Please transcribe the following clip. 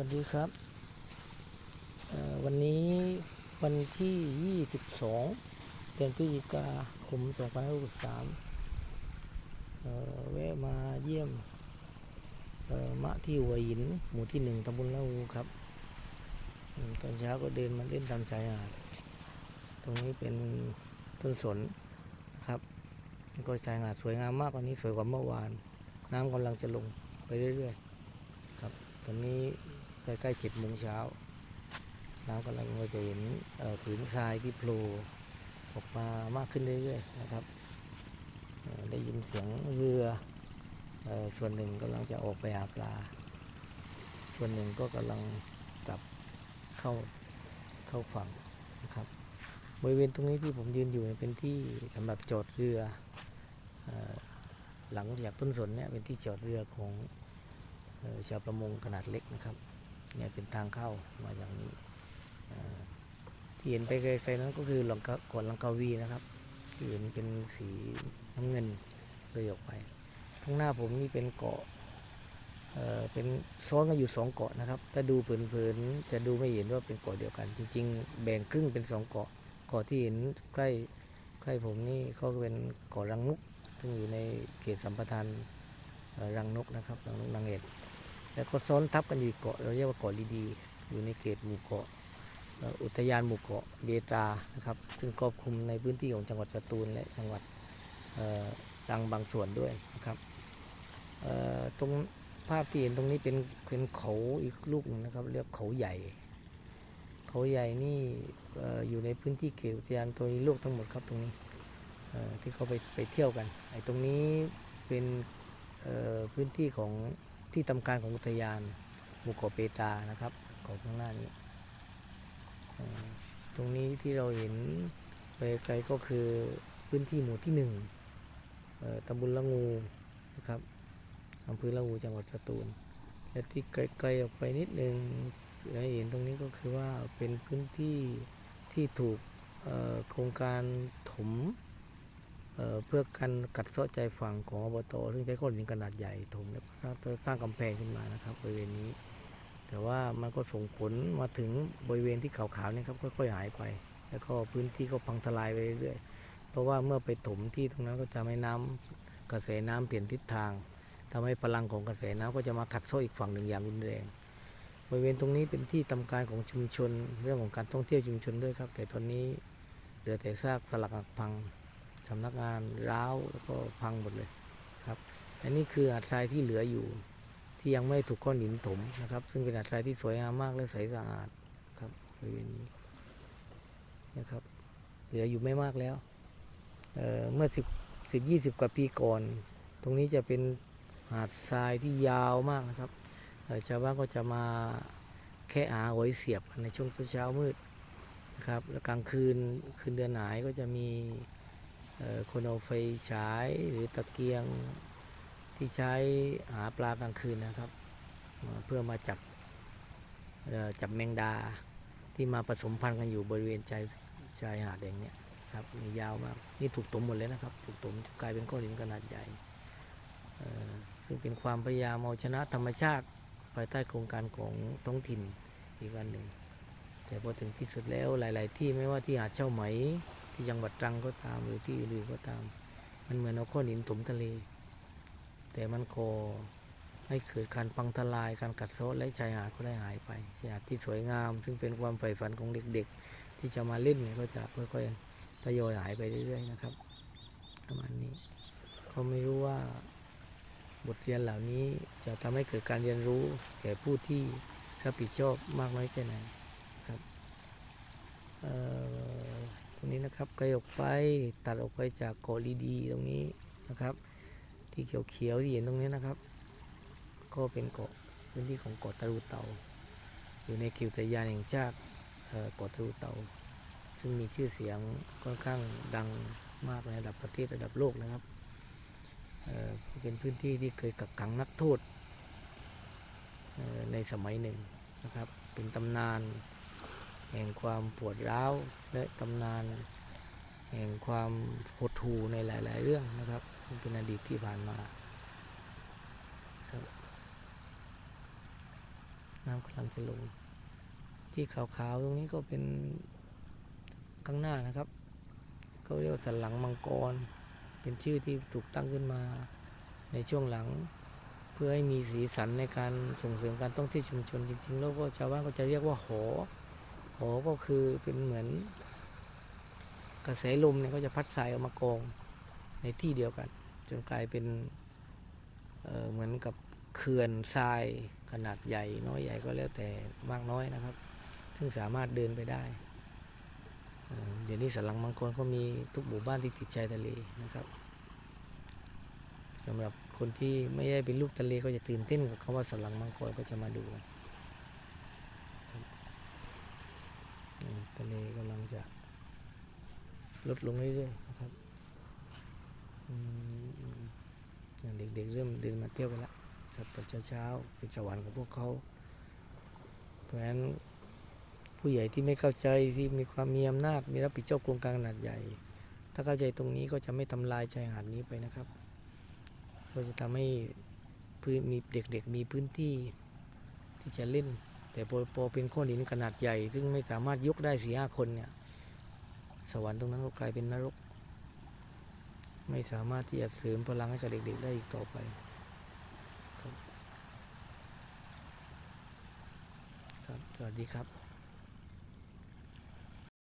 วัสดีครับ วันนี้วันที่ 22 เดือนพฤศจิกาคม2563แวะมาเยี่ยมมะที่หัวหิน หมู่ที่หนึ่งตำบลละอูครับ ตอนเช้าก็เดินมาเล่นตามชายหาด ตรงนี้เป็นต้นสนนะครับ ก็ชายหาดสวยงามมากวันนี้สวยกว่าเมื่อวาน น้ำกำลังจะลงไปเรื่อยๆ ครับตอนนี้ ใกล้ๆเจ็ดโมงเช้าน้ำกำลังเราจะเห็นผืนทรายที่โผล่ออกมามากขึ้นเรื่อยๆนะครับ ได้ยินเสียงเรืออส่วนหนึ่งกำลังจะออกไปหาปลา ส่วนหนึ่งก็กำลังกลับเข้าเข้าฝั่งนะครับบริเวณตรงนี้ที่ผมยืนอยู่เป็นที่สำหรับจอดเรืออหลังจากต้นสนเนี่ยเป็นที่จอดเรือของออชาวประมงขนาดเล็กนะครับ เนี่ยเป็นทางเข้ามาอย่างนี้เอ่อที่เห็นไปไกลๆนั้นก็คือหลังกาเกาะลังกาวีนะครับที่เห็นเป็นสีน้ำเงินเลยออกไปข้างหน้าผมนี่เป็นเกาะเอ่อเป็นซ้อนกันอยู่สองเกาะนะครับ ถ้าดูเผินๆจะดูไม่เห็นว่าเป็นเกาะเดียวกัน จริง ๆ แบ่งครึ่งเป็นสองเกาะเกาะที่เห็นใกล้ใกล้ผมนี่เขาก็เป็นเกาะรังนกซึ่งอยู่ในเขตสัมปทานรังนกนะครับรังนกนางเอ็ด แล้วก็ซ้อนทับกันอยู่เกาะ เราเรียกว่าเกาะลีดีอยู่ในเขตหมู่เกาะอุทยานหมู่เกาะเบตานะครับซึ่งครอบคลุมในพื้นที่ของจังหวัดสตูลและจังหวัดเอ่อตรังบางส่วนด้วยนะครับตรงภาพที่เห็นตรงนี้เป็นเป็นเขาอีกลูกนึงนะครับ เรียกเขาใหญ่ เขาใหญ่นี่ออยู่ในพื้นที่เขตอุทยานตัวนี้โลกทั้งหมดครับตรงนี้ที่เขาไปไปเที่ยวกันไอ้ตรงนี้เป็นพื้นที่ของ ที่ทำการของอุทยานหมู่เกาะเปตานะครับของข้างหน้านี้เอ่อตรงนี้ที่เราเห็นไปไกลก็คือพื้นที่หมู่ที่หนึ่งตำบลละงูนะครับอำเภอละงูจังหวัดสตูล และที่ไกลๆออกไปนิดนึงให้เห็นตรงนี้ก็คือว่าเป็นพื้นที่ที่ถูกโครงการถม เเพื่อกันกัดเซาะใจฝั่งของอบตซึ่งใช้ก้อนหินขนาดใหญ่ถมแล้วสร้างสร้างกำแพงขึ้นมานะครับบริเวณนี้ แต่ว่ามันก็ส่งผลมาถึงบริเวณที่ขาวๆนี่ครับค่อยๆหายไป แล้วก็พื้นที่ก็พังทลายไปเรื่อยๆเพราะว่าเมื่อไปถมที่ตรงนั้นก็จะให้น้ำกระแสน้ำเปลี่ยนทิศทางทำให้พลังของกระแสน้ำก็จะมากัดเซาะอีกฝั่งหนึ่งอย่างรุนแรงบริเวณตรงนี้เป็นที่ทำการของชุมชนเรื่องของการท่องเที่ยวชุมชนด้วยครับ แต่ตอนนี้เหลือแต่ซากสลักหักพัง สำนักงานร้าวแล้วก็พังหมดเลยครับอันนี้คือหาดทรายที่เหลืออยู่ ที่ยังไม่ถูกก้อนหินถมนะครับ ซึ่งเป็นหาดทรายที่สวยงามมากและใสสะอาดครับบริเวณนี้นะครับ เหลืออยู่ไม่มากแล้วเเมื่อสิบสิบยี่สิบกว่าปีก่อน ตรงนี้จะเป็นหาดทรายที่ยาวมากนะครับชาวบ้านก็จะมาแค่หาหอยเสียบในช่วงเช้ามืดนะครับแล้วกลางคืนคืนเดือนหนายก็จะมี คนเอาไฟฉายหรือตะเกียงที่ใช้หาปลากลางคืนนะครับ เพื่อมาจับจับแมงดาที่มาผสมพันธุ์กันอยู่บริเวณชายชายหาดแห่งเนี้ยครับนี่ยาวมากนี่ถูกตมหมดเลยนะครับ ถูกตมกลายเป็นก้อนหินขนาดใหญ่ซึ่งเป็นความพยายามเอาชนะธรรมชาติ ภายใต้โครงการของท้องถิ่นอีกอันหนึ่ง แต่พอถึงที่สุดแล้วหลาย ๆ ที่ไม่ว่าที่หาดเช่าไหม ที่จังหวัดตรังก็ตามหรือที่อื่นก็ตาม มันเหมือนเอาก้อนหินถมทะเล แต่มันก่อให้เกิดการพังทลายการกัดเซาะและชายหาดก็ได้หายไปชายหาดที่สวยงาม ซึ่งเป็นความใฝ่ฝันของเด็กๆ ที่จะมาเล่นเนี่ยก็จะค่อยๆทยอยหายไปเรื่อยๆนะครับประมาณนี้เขาไม่รู้ว่าบทเรียนเหล่านี้จะทำให้เกิดการเรียนรู้แก่ผู้ที่รับผิดชอบมากน้อยแค่ไหนครับเอ่อ ตรงนี้นะครับไกลออกไปตัดออกไปจากเกาะลีดีตรงนี้นะครับ ที่เขียวๆที่เห็นตรงนี้นะครับ ก็เป็นเกาะพื้นที่ของเกาะตะลุเตาอยู่ในเขตยานแห่งชาติเกาะตะลุเตาซึ่งมีชื่อเสียงค่อนข้างดังมากในระดับประเทศระดับโลกนะครับเเป็นพื้นที่ที่เคยกักขังนักโทษในสมัยหนึ่งนะครับ เป็นตำนาน แห่งความปวดร้าวและตำนาน แห่งความหดหู่ในหลาย ๆ เรื่องนะครับเป็นอดีตที่ผ่านมาน้ำกำลังจะลงที่ขาว ๆ ตรงนี้ก็เป็นข้างหน้านะครับเขาเรียกว่าสันหลังมังกร เป็นชื่อที่ถูกตั้งขึ้นมาในช่วงหลัง เพื่อให้มีสีสันในการส่งเสริมการท่องเที่ยวชุมชนจริง ๆ แล้วก็ชาวบ้านก็จะเรียกว่าหอ หอก็คือเป็นเหมือนกระแสลมเนี่ยก็จะพัดทรายออกมากองในที่เดียวกัน จนกลายเป็นเเหมือนกับเขื่อนทรายขนาดใหญ่ น้อยใหญ่ก็แล้วแต่มากน้อยนะครับ ซึ่งสามารถเดินไปได้เอ่อเดี๋ยวนี้สันหลังมังกรก็มีทุกหมู่บ้านที่ติดชายทะเลนะครับสำหรับคนที่ไม่ได้เป็นลูกทะเลก็จะตื่นเต้นกับคำว่าสันหลังมังกรก็จะมาดูกันครับเอ่อ ทะเลกำลังจะลดลงเรื่อยๆนะครับอืมอืมอย่างเด็กๆเริ่มเดินมาเที่ยวกันแล้วครับตอนเช้าๆเป็นสวรรค์ของพวกเขา เพราะฉะนั้นผู้ใหญ่ที่ไม่เข้าใจที่มีความมีอำนาจ มีรับผิดชอบโครงการขนาดใหญ่ ถ้าเข้าใจตรงนี้ก็จะไม่ทำลายชายหาดนี้ไปนะครับ ก็จะทำให้พื้นมีเด็กๆมีพื้นที่ที่จะเล่น แต่พอเป็นก้อนหินขนาดใหญ่ ซึ่งไม่สามารถยกได้สี่ห้าคนเนี่ย สวรรค์ตรงนั้นก็กลายเป็นนรก ไม่สามารถที่จะเสริมพลังให้กับเด็กๆได้อีกต่อไปครับสวัสดีครับ